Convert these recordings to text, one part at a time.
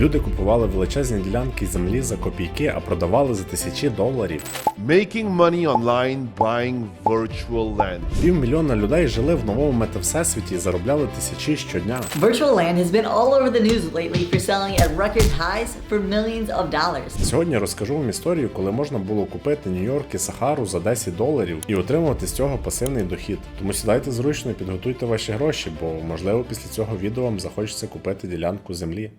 Люди купували величезні ділянки землі за копійки, а продавали за тисячі доларів. Making money online buying virtual land. Півмільйона людей жили в новому метавсесвіті і заробляли тисячі щодня. Virtual land has been all over the news lately for selling at record highs for millions of dollars. Сьогодні розкажу вам історію, коли можна було купити Нью-Йорк і Сахару за 10 доларів і отримувати з цього пасивний дохід. Тому сідайте зручно і підготуйте ваші гроші, бо можливо після цього відео вам захочеться купити ділянку землі.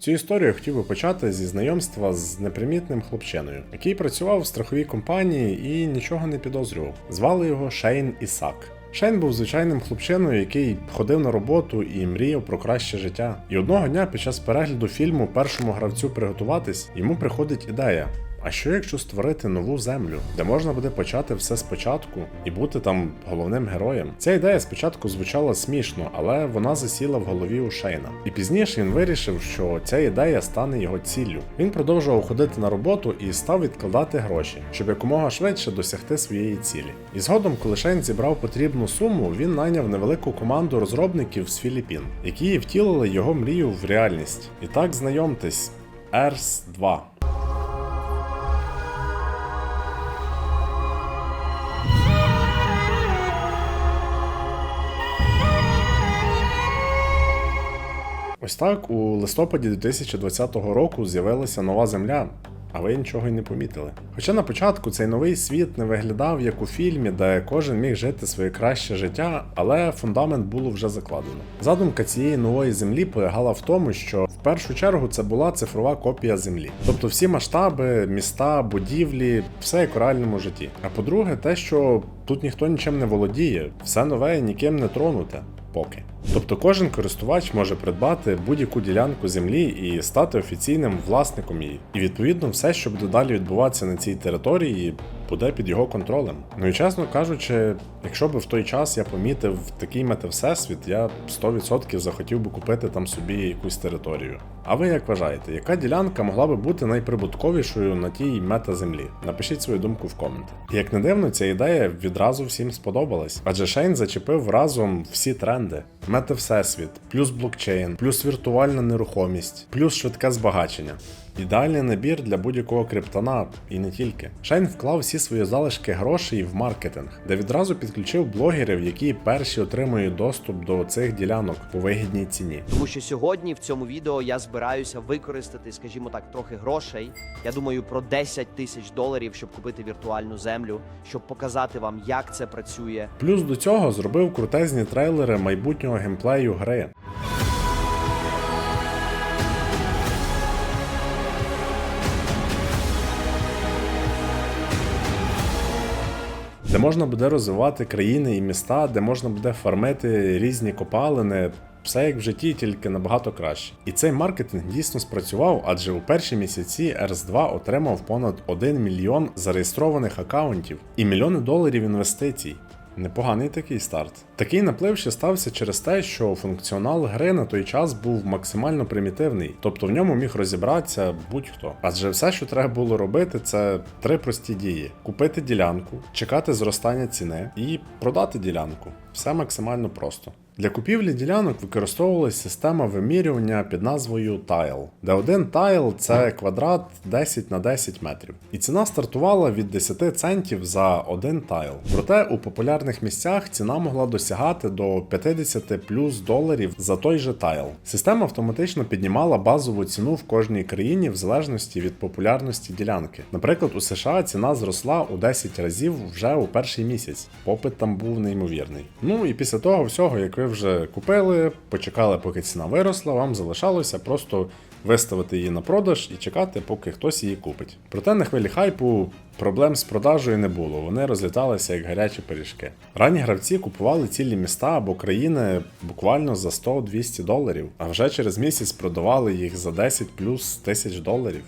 Цю історію хотів би почати зі знайомства з непримітним хлопчиною, який працював в страховій компанії і нічого не підозрював. Звали його Шейн Ісак. Шейн був звичайним хлопчиною, який ходив на роботу і мріяв про краще життя. І одного дня під час перегляду фільму першому гравцю приготуватись йому приходить ідея. А що якщо створити нову землю, де можна буде почати все спочатку і бути там головним героєм? Ця ідея спочатку звучала смішно, але вона засіла в голові у Шейна. І пізніше він вирішив, що ця ідея стане його ціллю. Він продовжував ходити на роботу і став відкладати гроші, щоб якомога швидше досягти своєї цілі. І згодом, коли Шейн зібрав потрібну суму, він найняв невелику команду розробників з Філіппін, які втілили його мрію в реальність. І так знайомтесь, Ерс 2. Ось так у листопаді 2020 року з'явилася нова земля, а ви нічого й не помітили. Хоча на початку цей новий світ не виглядав як у фільмі, де кожен міг жити своє краще життя, але фундамент було вже закладено. Задумка цієї нової землі полягала в тому, що в першу чергу це була цифрова копія землі. Тобто всі масштаби, міста, будівлі, все як у реальному житті. А по-друге, те, що тут ніхто нічим не володіє, все нове ніким не тронуте. Поки. Тобто кожен користувач може придбати будь-яку ділянку землі і стати офіційним власником її. І відповідно все, що буде далі відбуватися на цій території, буде під його контролем. Ну і чесно кажучи, якщо би в той час я помітив такий метавсесвіт, я 100% захотів би купити там собі якусь територію. А ви як вважаєте, яка ділянка могла би бути найприбутковішою на тій мета-землі? Напишіть свою думку в коменти. Як не дивно, ця ідея відразу всім сподобалась, адже Шейн зачепив разом всі тренди: мета-всесвіт, плюс блокчейн, плюс віртуальна нерухомість, плюс швидке збагачення. Ідеальний набір для будь-якого криптона і не тільки. Шейн вклав всі свої залишки грошей в маркетинг, де відразу підключив блогерів, які перші отримують доступ до цих ділянок по вигідній ціні. Тому що сьогодні в цьому відео я збираюся використати, скажімо так, трохи грошей. Я думаю про 10 тисяч доларів, щоб купити віртуальну землю, щоб показати вам, як це працює. Плюс до цього зробив крутезні трейлери майбутнього геймплею гри. Де можна буде розвивати країни і міста, де можна буде фармити різні копалини, все як в житті, тільки набагато краще. І цей маркетинг дійсно спрацював, адже у перші місяці RS2 отримав понад 1 мільйон зареєстрованих акаунтів і мільйони доларів інвестицій. Непоганий такий старт. Такий наплив ще стався через те, що функціонал гри на той час був максимально примітивний, тобто в ньому міг розібратися будь-хто. Адже все, що треба було робити, це три прості дії: купити ділянку, чекати зростання ціни і продати ділянку. Все максимально просто. Для купівлі ділянок використовувалася система вимірювання під назвою Tile, де один тайл це квадрат 10 на 10 метрів. І ціна стартувала від 10 центів за один тайл. Проте у популярних місцях ціна могла досягати до 50 плюс доларів за той же тайл. Система автоматично піднімала базову ціну в кожній країні в залежності від популярності ділянки. Наприклад, у США ціна зросла у 10 разів вже у перший місяць. Попит там був неймовірний. Ну і після того всього, як ви вже купили, почекали, поки ціна виросла, вам залишалося просто виставити її на продаж і чекати, поки хтось її купить. Проте на хвилі хайпу проблем з продажею не було, вони розліталися як гарячі пиріжки. Ранні гравці купували цілі міста або країни буквально за 100-200 доларів, а вже через місяць продавали їх за 10 плюс тисяч доларів.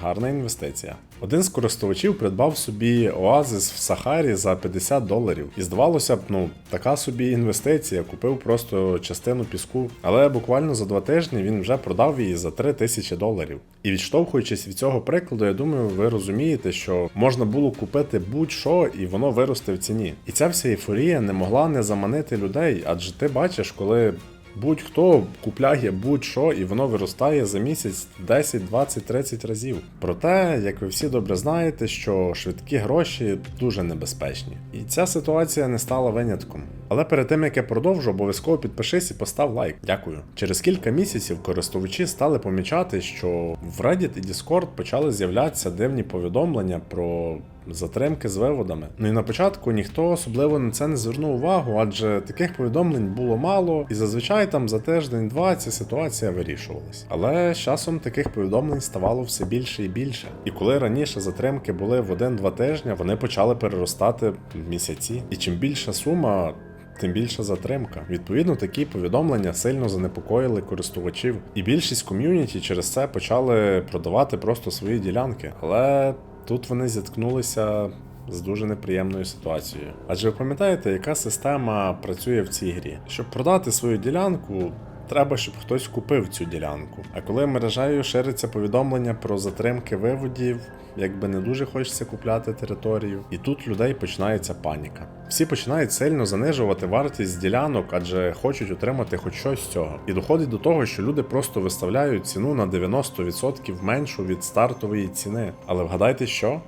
Гарна інвестиція. Один з користувачів придбав собі оазис в Сахарі за 50 доларів. І здавалося б, ну така собі інвестиція, купив просто частину піску. Але буквально за два тижні він вже продав її за 3 тисячі доларів. І відштовхуючись від цього прикладу, я думаю, ви розумієте, що можна було купити будь-що і воно виросте в ціні. І ця вся ейфорія не могла не заманити людей, адже ти бачиш, коли Будь-хто купляє будь-що і воно виростає за місяць 10, 20, 30 разів. Проте, як ви всі добре знаєте, що швидкі гроші дуже небезпечні. І ця ситуація не стала винятком. Але перед тим як я продовжу, обов'язково підпишись і постав лайк. Дякую. Через кілька місяців користувачі стали помічати, що в Reddit і Discord почали з'являтися дивні повідомлення про затримки з виводами. Ну і на початку ніхто особливо на це не звернув увагу, адже таких повідомлень було мало, і зазвичай там за тиждень-два ця ситуація вирішувалась. Але з часом таких повідомлень ставало все більше і більше. І коли раніше затримки були в один-два тижні, вони почали переростати в місяці. І чим більша сума. Тим більша затримка. Відповідно, такі повідомлення сильно занепокоїли користувачів, і більшість ком'юніті через це почали продавати просто свої ділянки. Але тут вони зіткнулися з дуже неприємною ситуацією. Адже ви пам'ятаєте, яка система працює в цій грі? Щоб продати свою ділянку. Треба, щоб хтось купив цю ділянку. А коли мережею шириться повідомлення про затримки виводів, якби не дуже хочеться купляти територію, і тут людей починається паніка. Всі починають сильно занижувати вартість ділянок, адже хочуть отримати хоч щось з цього. І доходить до того, що люди просто виставляють ціну на 90% меншу від стартової ціни. Але вгадайте що?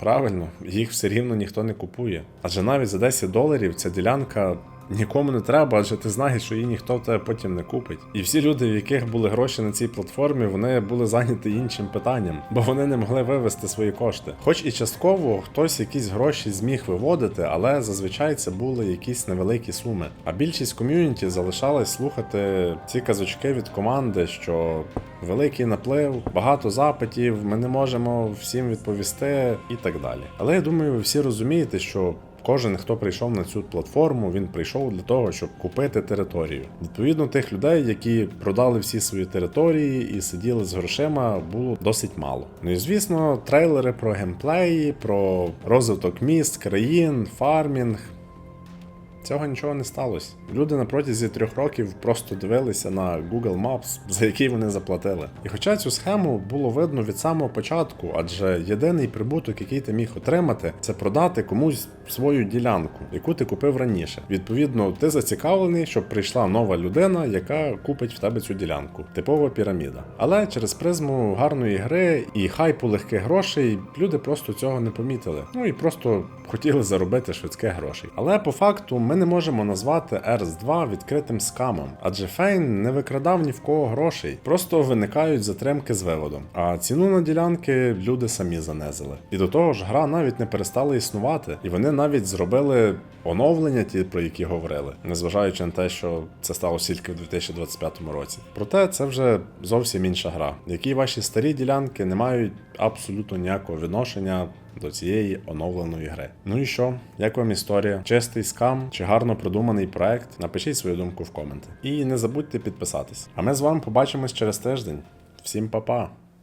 Правильно, їх все рівно ніхто не купує. Адже навіть за 10 доларів ця ділянка нікому не треба, адже ти знаєш, що її ніхто в тебе потім не купить. І всі люди, в яких були гроші на цій платформі, вони були зайняті іншим питанням, бо вони не могли вивести свої кошти. Хоч і частково хтось якісь гроші зміг виводити, але зазвичай це були якісь невеликі суми. А більшість ком'юніті залишалась слухати ці казочки від команди, що великий наплив, багато запитів, ми не можемо всім відповісти і так далі. Але я думаю, ви всі розумієте, що. Кожен, хто прийшов на цю платформу, він прийшов для того, щоб купити територію. Відповідно, тих людей, які продали всі свої території і сиділи з грошима, було досить мало. Ну і звісно, трейлери про геймплеї, про розвиток міст, країн, фармінг. Цього нічого не сталося. Люди на протязі трьох років просто дивилися на Google Maps, за який вони заплатили. І хоча цю схему було видно від самого початку, адже єдиний прибуток, який ти міг отримати, це продати комусь свою ділянку, яку ти купив раніше. Відповідно, ти зацікавлений, щоб прийшла нова людина, яка купить в тебе цю ділянку. Типова піраміда. Але через призму гарної гри і хайпу легких грошей люди просто цього не помітили. Ну і просто хотіли заробити швидке грошей. Але по факту ми не можемо назвати rs 2 відкритим скамом, адже Фейн не викрадав ні в кого грошей, просто виникають затримки з виводом. А ціну на ділянки люди самі занизили. І до того ж, гра навіть не перестала існувати, і вони навіть зробили оновлення, ті, про які говорили, незважаючи на те, що це сталося тільки в 2025 році. Проте це вже зовсім інша гра, в якій ваші старі ділянки не мають абсолютно ніякого відношення до цієї оновленої гри. Ну і що? Як вам історія? Чистий скам чи гарно продуманий проект? Напишіть свою думку в коменти. І не забудьте підписатись. А ми з вами побачимось через тиждень. Всім па-па!